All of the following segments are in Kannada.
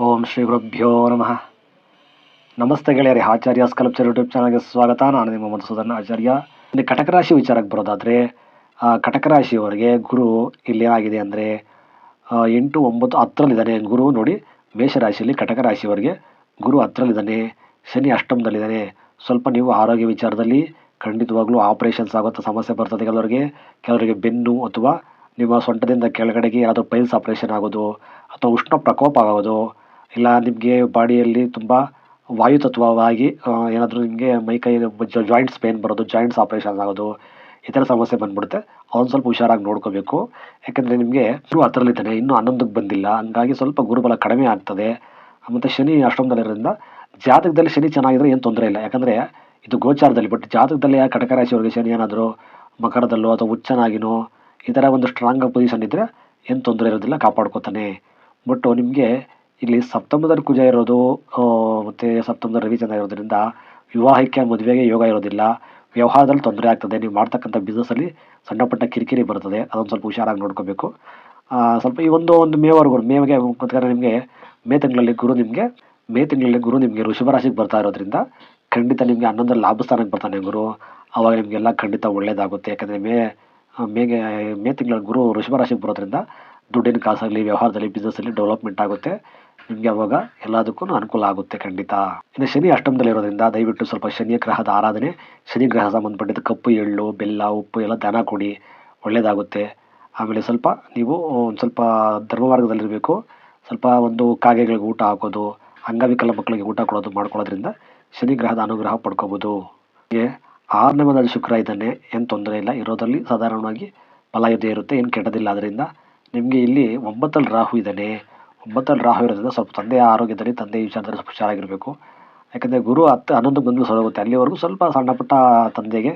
ಓಂ ಶ್ರೀ ಗುರುಭ್ಯೋ ನಮಃ. ನಮಸ್ತೆ ಗೆಳೆಯರಿ, ಆಚಾರ್ಯ ಸ್ಕಲ್ಪ್ಚರ್ ಯೂಟ್ಯೂಬ್ ಚಾನಲ್ಗೆ ಸ್ವಾಗತ. ನಾನು ನಿಮ್ಮ ಮಧುಸೂದನ್ ಆಚಾರ್ಯ. ಇಲ್ಲಿ ಕಟಕ ರಾಶಿ ವಿಚಾರಕ್ಕೆ ಬರೋದಾದರೆ ಕಟಕ ರಾಶಿಯವರಿಗೆ ಗುರು ಇಲ್ಲಿ ಏನಾಗಿದೆ ಅಂದರೆ ಎಂಟು ಒಂಬತ್ತು ಹತ್ತರಲ್ಲಿದ್ದಾನೆ ಗುರು. ನೋಡಿ, ಮೇಷರಾಶಿಯಲ್ಲಿ ಕಟಕ ರಾಶಿಯವರಿಗೆ ಗುರು ಹತ್ತರಲ್ಲಿದ್ದಾನೆ, ಶನಿ ಅಷ್ಟಮದಲ್ಲಿದ್ದಾನೆ. ಸ್ವಲ್ಪ ನೀವು ಆರೋಗ್ಯ ವಿಚಾರದಲ್ಲಿ ಖಂಡಿತವಾಗ್ಲೂ ಆಪರೇಷನ್ಸ್ ಆಗುವಂಥ ಸಮಸ್ಯೆ ಬರ್ತದೆ ಕೆಲವರಿಗೆ. ಕೆಲವರಿಗೆ ಬೆನ್ನು ಅಥವಾ ನಿಮ್ಮ ಸೊಂಟದಿಂದ ಕೆಳಗಡೆಗೆ ಏನಾದರೂ ಪೈಲ್ಸ್ ಆಪರೇಷನ್ ಆಗೋದು ಅಥವಾ ಉಷ್ಣ ಪ್ರಕೋಪ ಆಗೋದು ಇಲ್ಲ, ನಿಮಗೆ ಬಾಡಿಯಲ್ಲಿ ತುಂಬ ವಾಯುತತ್ವವಾಗಿ ಏನಾದರೂ ನಿಮಗೆ ಮೈ ಕೈ ಜಾಯಿಂಟ್ಸ್ ಪೇನ್ ಬರೋದು ಜಾಯಿಂಟ್ಸ್ ಆಪರೇಷನ್ ಆಗೋದು, ಈ ಥರ ಸಮಸ್ಯೆ ಬಂದ್ಬಿಡುತ್ತೆ. ಅವ್ನು ಸ್ವಲ್ಪ ಹುಷಾರಾಗಿ ನೋಡ್ಕೋಬೇಕು. ಯಾಕೆಂದರೆ ನಿಮಗೆ ಇನ್ನೂ ಹತ್ರಲ್ಲಿದ್ದಾನೆ, ಇನ್ನೂ ಹನ್ನೊಂದಕ್ಕೆ ಬಂದಿಲ್ಲ. ಹಂಗಾಗಿ ಸ್ವಲ್ಪ ಗುರುಬಲ ಕಡಿಮೆ ಆಗ್ತದೆ. ಮತ್ತು ಶನಿ ಅಷ್ಟೊಂದಲ್ಲಿರೋದ್ರಿಂದ ಜಾತಕದಲ್ಲಿ ಶನಿ ಚೆನ್ನಾಗಿದ್ರೆ ಏನು ತೊಂದರೆ ಇಲ್ಲ. ಯಾಕಂದರೆ ಇದು ಗೋಚಾರದಲ್ಲಿ ಬಟ್ ಜಾತಕದಲ್ಲಿ ಆ ಕಟಕ ರಾಶಿಯವರಿಗೆ ಶನಿ ಏನಾದರೂ ಮಕರದಲ್ಲೋ ಅಥವಾ ಹುಚ್ಚನಾಗಿನೋ, ಈ ಥರ ಒಂದು ಸ್ಟ್ರಾಂಗ್ ಪೊಸಿಷನ್ ಇದ್ದರೆ ಏನು ತೊಂದರೆ ಇರೋದಿಲ್ಲ, ಕಾಪಾಡ್ಕೋತಾನೆ. ಬಟ್ ನಿಮಗೆ ಇಲ್ಲಿ ಸಪ್ತಮದಲ್ಲಿ ಕುಜ ಇರೋದು ಮತ್ತು ಸಪ್ತಮದಲ್ಲಿ ರವಿಚಂದ್ರ ಇರೋದ್ರಿಂದ ವಿವಾಹಕ್ಕೆ ಮದುವೆಗೆ ಯೋಗ ಇರೋದಿಲ್ಲ. ವ್ಯವಹಾರದಲ್ಲಿ ತೊಂದರೆ ಆಗ್ತದೆ. ನೀವು ಮಾಡ್ತಕ್ಕಂಥ ಬಿಸ್ನೆಸ್ಸಲ್ಲಿ ಸಣ್ಣ ಪುಟ್ಟ ಕಿರಿಕಿರಿ ಬರ್ತದೆ. ಅದೊಂದು ಸ್ವಲ್ಪ ಹುಷಾರಾಗಿ ನೋಡ್ಕೋಬೇಕು. ಸ್ವಲ್ಪ ಈ ಒಂದು ಒಂದು ಮೇವರೆಗೂ ಮೇವಿಗೆ ಗೊತ್ತಾದ್ರೆ ನಿಮಗೆ ಮೇ ತಿಂಗಳಲ್ಲಿ ಗುರು ನಿಮಗೆ, ಮೇ ತಿಂಗಳಲ್ಲಿ ಗುರು ನಿಮಗೆ ರಾಶಿಗೆ ಬರ್ತಾ ಇರೋದ್ರಿಂದ ಖಂಡಿತ ನಿಮಗೆ ಹನ್ನೊಂದರ ಲಾಭ ಸ್ಥಾನಕ್ಕೆ ಬರ್ತಾನೆ ಗುರು. ಆವಾಗ ನಿಮಗೆಲ್ಲ ಖಂಡಿತ ಒಳ್ಳೆಯದಾಗುತ್ತೆ ಯಾಕಂದರೆ ಮೇ ಮೇಗೆ, ಮೇ ತಿಂಗಳ ಗುರು ಋಷಭ ರಾಶಿಗೆ ಬರೋದ್ರಿಂದ ದುಡ್ಡಿನ ಕಾಸಾಗಲಿ ವ್ಯವಹಾರದಲ್ಲಿ ಬಿಸ್ನೆಸ್ಸಲ್ಲಿ ಡೆವಲಪ್ಮೆಂಟ್ ಆಗುತ್ತೆ. ನಿಮಗೆ ಅವಾಗ ಎಲ್ಲದಕ್ಕೂ ಅನುಕೂಲ ಆಗುತ್ತೆ ಖಂಡಿತ. ಇನ್ನು ಶನಿ ಅಷ್ಟಮದಲ್ಲಿ ಇರೋದ್ರಿಂದ ದಯವಿಟ್ಟು ಸ್ವಲ್ಪ ಶನಿ ಗ್ರಹದ ಆರಾಧನೆ, ಶನಿ ಗ್ರಹ ಸಂಬಂಧಪಟ್ಟಿದ್ದು ಕಪ್ಪು, ಎಳ್ಳು, ಬೆಲ್ಲ, ಉಪ್ಪು ಎಲ್ಲ ದನ ಕೊಡಿ. ಒಳ್ಳೆಯದಾಗುತ್ತೆ ಆಮೇಲೆ ಸ್ವಲ್ಪ ನೀವು ಒಂದು ಸ್ವಲ್ಪ ಧರ್ಮ ಮಾರ್ಗದಲ್ಲಿರಬೇಕು ಸ್ವಲ್ಪ ಒಂದು ಕಾಗೆಗಳಿಗೆ ಊಟ ಹಾಕೋದು ಅಂಗವಿಕಲ ಮಕ್ಕಳಿಗೆ ಊಟ ಕೊಡೋದು ಮಾಡ್ಕೊಳ್ಳೋದ್ರಿಂದ ಶನಿ ಗ್ರಹದ ಅನುಗ್ರಹ ಪಡ್ಕೋಬೋದು. ಹೀಗೆ ಆರನೇ ಮನೆಯಲ್ಲಿ ಶುಕ್ರ ಇದ್ದಾನೆ ಏನು ತೊಂದರೆ ಇಲ್ಲ. ಇರೋದ್ರಲ್ಲಿ ಸಾಧಾರಣವಾಗಿ ಫಲ ಇದ್ದೇ ಇರುತ್ತೆ, ಏನು ಕೆಟ್ಟದಿಲ್ಲ. ಅದರಿಂದ ನಿಮಗೆ ಇಲ್ಲಿ ಒಂಬತ್ತಲ್ಲಿ ರಾಹು ಇದ್ದಾನೆ ಒಂಬತ್ತಲ್ಲಿ ರಾಹು ಇರೋದ್ರಿಂದ ಸ್ವಲ್ಪ ತಂದೆಯ ಆರೋಗ್ಯದಲ್ಲಿ ತಂದೆ ವಿಚಾರದಲ್ಲಿ ಸ್ವಲ್ಪ ಹುಷಾರಾಗಿರಬೇಕು. ಯಾಕಂದರೆ ಗುರು ಹತ್ತು ಹನ್ನೊಂದು ಬಂದು ಸರೋಗುತ್ತೆ ಅಲ್ಲಿವರೆಗೂ ಸ್ವಲ್ಪ ಸಣ್ಣ ಪುಟ್ಟ ತಂದೆಗೆ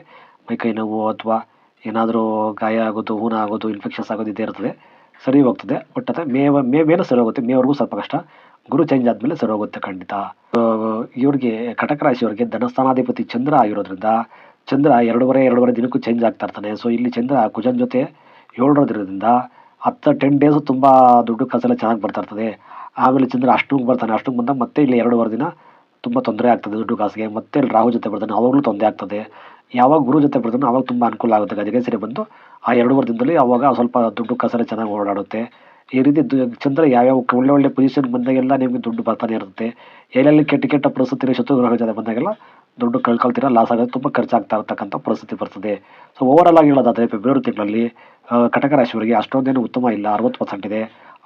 ಮೈಕೈ ನೋವು ಅಥವಾ ಏನಾದರೂ ಗಾಯ ಆಗೋದು, ಹೂನ ಆಗೋದು ಇನ್ಫೆಕ್ಷನ್ಸ್ ಆಗೋದು ಇದ್ದೇ ಇರ್ತದೆ, ಸರಿ ಹೋಗ್ತದೆ. ಬಟ್ ಅದೇ ಮೇ ಮೇ ಮೇಲೆ ಸರಿ ಹೋಗುತ್ತೆ, ಮೇವರೆಗೂ ಸ್ವಲ್ಪ ಕಷ್ಟ. ಗುರು ಚೇಂಜ್ ಆದಮೇಲೆ ಸರಿ ಹೋಗುತ್ತೆ ಖಂಡಿತ. ಇವ್ರಿಗೆ ಕಟಕ ರಾಶಿಯವರಿಗೆ ಧನಸ್ಥಾನಾಧಿಪತಿ ಚಂದ್ರ ಆಗಿರೋದ್ರಿಂದ ಚಂದ್ರ ಎರಡೂವರೆ ಎರಡೂವರೆ ದಿನಕ್ಕೂ ಚೇಂಜ್ ಆಗ್ತಾ ಇರ್ತಾನೆ. ಸೊ ಇಲ್ಲಿ ಚಂದ್ರ ಕುಜನ್ ಜೊತೆ ಏಳರೋದ್ರಿಂದ ಹತ್ತು ಟೆನ್ ಡೇಸು ತುಂಬ ದುಡ್ಡು ಕಾಸೆಲ್ಲ ಚೆನ್ನಾಗಿ ಬರ್ತಾ ಇರ್ತದೆ. ಆಮೇಲೆ ಚಂದ್ರ ಅಷ್ಟಕ್ಕೆ ಬರ್ತಾನೆ ಅಷ್ಟು ಬಂದಾಗ ಮತ್ತೆ ಇಲ್ಲಿ ಎರಡೂವರೆ ದಿನ ತುಂಬ ತೊಂದರೆ ಆಗ್ತದೆ ದುಡ್ಡು ಕಾಸಿಗೆ. ಮತ್ತೆ ಇಲ್ಲಿ ರಾಹು ಜೊತೆ ಬರ್ತಾನೆ, ಅವಾಗಲೂ ತೊಂದರೆ ಆಗ್ತದೆ. ಯಾವಾಗ ಗುರು ಜೊತೆ ಬರ್ತಾನೆ ಅವಾಗ ತುಂಬ ಅನುಕೂಲ ಆಗುತ್ತೆ. ಗಜಗೆ ಸರಿ ಬಂದು ಆ ಎರಡೂವರೆ ದಿನದಲ್ಲಿ ಅವಾಗ ಸ್ವಲ್ಪ ದುಡ್ಡು ಕಾಸೆಲ್ಲ ಚೆನ್ನಾಗಿ ಓಡಾಡುತ್ತೆ. ಈ ರೀತಿ ಚಂದ್ರ ಯಾವ್ಯಾವ ಒಳ್ಳೆ ಒಳ್ಳೆ ಪೊಸಿಷನ್ ಬಂದಾಗೆಲ್ಲ ನಿಮಗೆ ದುಡ್ಡು ಬರ್ತಾನೆ ಇರುತ್ತೆ ಎಲ್ಲೆಲ್ಲಿ ಕೆಟ್ಟ ಕೆಟ್ಟ ಪರಿಸ್ಥಿತಿ ಶತ್ರು ಗ್ರಹ ಜೊತೆ ಬಂದಾಗೆಲ್ಲ ದುಡ್ಡು ಕಳ್ಕೊಳ್ತೀರ? ಲಾಸ್ ಆಗೋದು ತುಂಬ ಖರ್ಚಾಗ್ತಾ ಇರ್ತಕ್ಕಂಥ ಪರಿಸ್ಥಿತಿ ಬರ್ತದೆ. ಸೊ ಓವರಾಲ್ ಆಗಿ ಹೇಳೋದಾದರೆ ಫೆಬ್ರವರಿ ತಿಂಗಳಲ್ಲಿ ಕಟಕ ರಾಶಿಯವರಿಗೆ ಅಷ್ಟೊಂದೇನು ಉತ್ತಮ ಇಲ್ಲ. ಅರವತ್ತು ಪರ್ಸೆಂಟ್ ಇದೆ.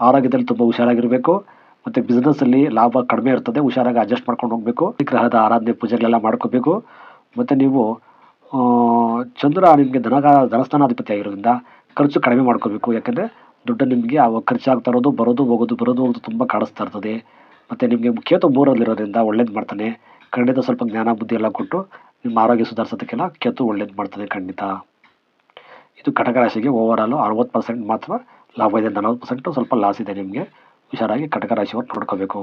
ಆರೋಗ್ಯದಲ್ಲಿ ತುಂಬ ಹುಷಾರಾಗಿರಬೇಕು. ಮತ್ತು ಬಿಸ್ನೆಸ್ಸಲ್ಲಿ ಲಾಭ ಕಡಿಮೆ ಇರ್ತದೆ. ಹುಷಾರಾಗಿ ಅಡ್ಜಸ್ಟ್ ಮಾಡ್ಕೊಂಡು ಹೋಗಬೇಕು. ಗ್ರಹದ ಆರಾಧನೆ ಪೂಜೆಗಳೆಲ್ಲ ಮಾಡ್ಕೋಬೇಕು. ಮತ್ತು ನೀವು ಚಂದ್ರ ನಿಮಗೆ ಧನಗ, ಧನಸ್ಥಾನಾಧಿಪತಿ ಆಗಿರೋದ್ರಿಂದ ಖರ್ಚು ಕಡಿಮೆ ಮಾಡ್ಕೋಬೇಕು. ಯಾಕೆಂದರೆ ದುಡ್ಡು ನಿಮಗೆ ಆ ಖರ್ಚಾಗ್ತಾ ಇರೋದು, ಬರೋದು, ಹೋಗೋದು ಬರೋದು ಹೋಗೋದು ತುಂಬ ಕಾಡಿಸ್ತಾ ಇರ್ತದೆ. ಮತ್ತು ನಿಮಗೆ ಕೇತು ಮೂರಲ್ಲಿರೋದ್ರಿಂದ ಒಳ್ಳೇದು ಮಾಡ್ತಾನೆ. ಖಂಡಿತ ಸ್ವಲ್ಪ ಜ್ಞಾನ, ಬುದ್ಧಿ ಎಲ್ಲ ಕೊಟ್ಟು ನಿಮ್ಮ ಆರೋಗ್ಯ ಸುಧಾರಿಸೋದಕ್ಕೆಲ್ಲ ಕೆತ್ತು ಒಳ್ಳೇದು ಮಾಡ್ತದೆ ಖಂಡಿತ. ಇದು ಕಟಕ ರಾಶಿಗೆ ಓವರಾಲು ಅರವತ್ತು ಪರ್ಸೆಂಟ್ ಮಾತ್ರ ಲಾಭ ಇದೆ ನಲವತ್ತು ಪರ್ಸೆಂಟು ಸ್ವಲ್ಪ ಲಾಸ್ ಇದೆ ನಿಮಗೆ. ಹುಷಾರಾಗಿ ಕಟಕ ರಾಶಿಯವ್ರು ನೋಡ್ಕೋಬೇಕು.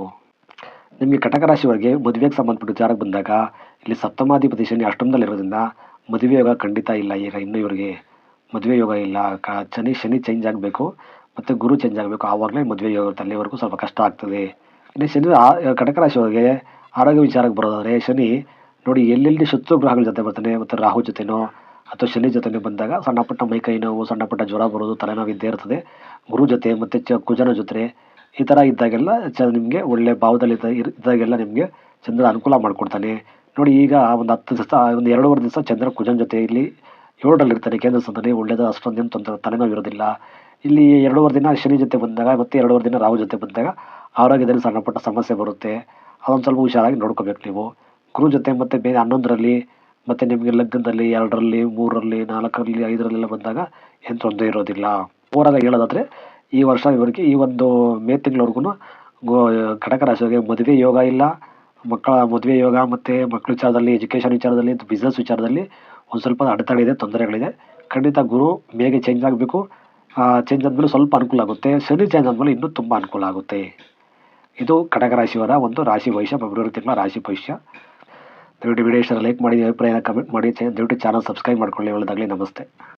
ನಿಮಗೆ ಕಟಕ ರಾಶಿಯವರಿಗೆ ಮದುವೆಗೆ ಸಂಬಂಧಪಟ್ಟ ವಿಚಾರಕ್ಕೆ ಬಂದಾಗ ಇಲ್ಲಿ ಸಪ್ತಮಾಧಿಪತಿ ಶನಿ ಅಷ್ಟಮದಲ್ಲಿರೋದ್ರಿಂದ ಮದುವೆ ಯೋಗ ಖಂಡಿತ ಇಲ್ಲ ಈಗ ಇನ್ನೂ ಇವರಿಗೆ. ಮದುವೆ ಯೋಗ ಇಲ್ಲ, ಕ ಶನಿ ಶನಿ ಚೇಂಜ್ ಆಗಬೇಕು. ಮತ್ತು ಗುರು ಚೇಂಜ್ ಆಗಬೇಕು. ಆವಾಗಲೇ ಮದುವೆ ಯೋಗ ಇರುತ್ತೆ ಅಲ್ಲಿವರೆಗೂ ಸ್ವಲ್ಪ ಕಷ್ಟ ಆಗ್ತದೆ. ಇನ್ನು ಶನಿ ಕಟಕ ರಾಶಿಯವರಿಗೆ ಆರೋಗ್ಯ ವಿಚಾರಕ್ಕೆ ಬರೋದಾದರೆ ಶನಿ, ನೋಡಿ ಎಲ್ಲೆಲ್ಲಿ ಶತ್ರು ಗ್ರಹಗಳ ಜೊತೆ ಬರ್ತಾನೆ, ಮತ್ತು ರಾಹು ಜೊತೆನೋ, ಅಥವಾ ಶನಿ ಜೊತೆನೋ ಬಂದಾಗ ಸಣ್ಣ ಪುಟ್ಟ ಮೈಕೈ ನೋವು, ಸಣ್ಣ ಪುಟ್ಟ ಜ್ವರ ಬರೋದು, ತಲೆನೋವು ಇದ್ದೇ ಇರ್ತದೆ. ಗುರು ಜೊತೆ ಮತ್ತು ಚ ಕುಜನ ಜೊತೆ, ಈ ಥರ ಇದ್ದಾಗೆಲ್ಲ ಚ ನಿಮಗೆ ಒಳ್ಳೆ ಭಾವದಲ್ಲಿ ಇದ್ದಾಗೆಲ್ಲ ನಿಮಗೆ ಚಂದ್ರ ಅನುಕೂಲ ಮಾಡಿಕೊಡ್ತಾನೆ. ನೋಡಿ ಈಗ ಒಂದು ಹತ್ತು ದಿವಸ, ಒಂದು ಎರಡೂವರೆ ದಿವಸ ಚಂದ್ರ ಕುಜನ ಜೊತೆ ಇಲ್ಲಿ ಏಳರಲ್ಲಿರ್ತಾನೆ ಕೇಂದ್ರ ಸಂತಾನೆ ಒಳ್ಳೆಯದು ಅಷ್ಟೊಂದೇನು ತೊಂದರೆ, ತಲೆನೋವು ಇರೋದಿಲ್ಲ. ಇಲ್ಲಿ ಎರಡೂವರೆ ದಿನ ಶನಿ ಜೊತೆ ಬಂದಾಗ ಮತ್ತು ಎರಡೂವರೆ ದಿನ ರಾಹು ಜೊತೆ ಬಂದಾಗ ಆರೋಗ್ಯದಲ್ಲಿ ಸಣ್ಣ ಪುಟ್ಟ ಸಮಸ್ಯೆ ಬರುತ್ತೆ. ಅದೊಂದು ಸ್ವಲ್ಪ ಹುಷಾರಾಗಿ ನೋಡ್ಕೋಬೇಕು ನೀವು. ಗುರು ಜೊತೆ ಮತ್ತು ಬೇರೆ ಹನ್ನೊಂದರಲ್ಲಿ, ಮತ್ತು ನಿಮಗೆ ಲಗ್ನದಲ್ಲಿ ಎರಡರಲ್ಲಿ, ಮೂರರಲ್ಲಿ, ನಾಲ್ಕರಲ್ಲಿ, ಐದರಲ್ಲೆಲ್ಲ ಬಂದಾಗ ಏನು ತೊಂದರೆ ಇರೋದಿಲ್ಲ. ಓವರಾಗಿ ಹೇಳೋದಾದರೆ, ಈ ವರ್ಷ ಇವರಿಗೆ ಈ ಒಂದು ಮೇ ತಿಂಗಳವರೆಗೂ ಗೋ ಕಟಕ ರಾಶಿಯವರಿಗೆ ಮದುವೆ ಯೋಗ ಇಲ್ಲ. ಮಕ್ಕಳ ಮದುವೆ ಯೋಗ ಮತ್ತು ಮಕ್ಕಳ ವಿಚಾರದಲ್ಲಿ ಎಜುಕೇಷನ್ ವಿಚಾರದಲ್ಲಿ ಬಿಸ್ನೆಸ್ ವಿಚಾರದಲ್ಲಿ ಒಂದು ಸ್ವಲ್ಪ ಅಡೆತಡೆ ಇದೆ, ತೊಂದರೆಗಳಿದೆ. ಖಂಡಿತ ಗುರು ಮೇಗೆ ಚೇಂಜ್ ಆಗಬೇಕು. ಚೇಂಜ್ ಆದಮೇಲೆ ಸ್ವಲ್ಪ ಅನುಕೂಲ ಆಗುತ್ತೆ. ಶನಿ ಚೇಂಜ್ ಆದಮೇಲೆ ಇನ್ನೂ ತುಂಬ ಅನುಕೂಲ ಆಗುತ್ತೆ. ಇದು ಕಟಕ ರಾಶಿಯವರ ಒಂದು ರಾಶಿ ಭವಿಷ್ಯ, ಫೆಬ್ರವರಿ ತಿಂಗಳ ರಾಶಿ ಭವಿಷ್ಯ. ದಯವಿಟ್ಟು ವಿಡಿಯೋ ಇಷ್ಟ ಲೈಕ್ ಮಾಡಿ, ಅಭಿಪ್ರಾಯನ ಕಮೆಂಟ್ ಮಾಡಿ. ದಯವಿಟ್ಟು ಚಾನಲ್ ಸಬ್ಸ್ಕ್ರೈಬ್ ಮಾಡ್ಕೊಳ್ಳಿ. ಒಳ್ಳೆದಾಗಲಿ. ನಮಸ್ತೆ.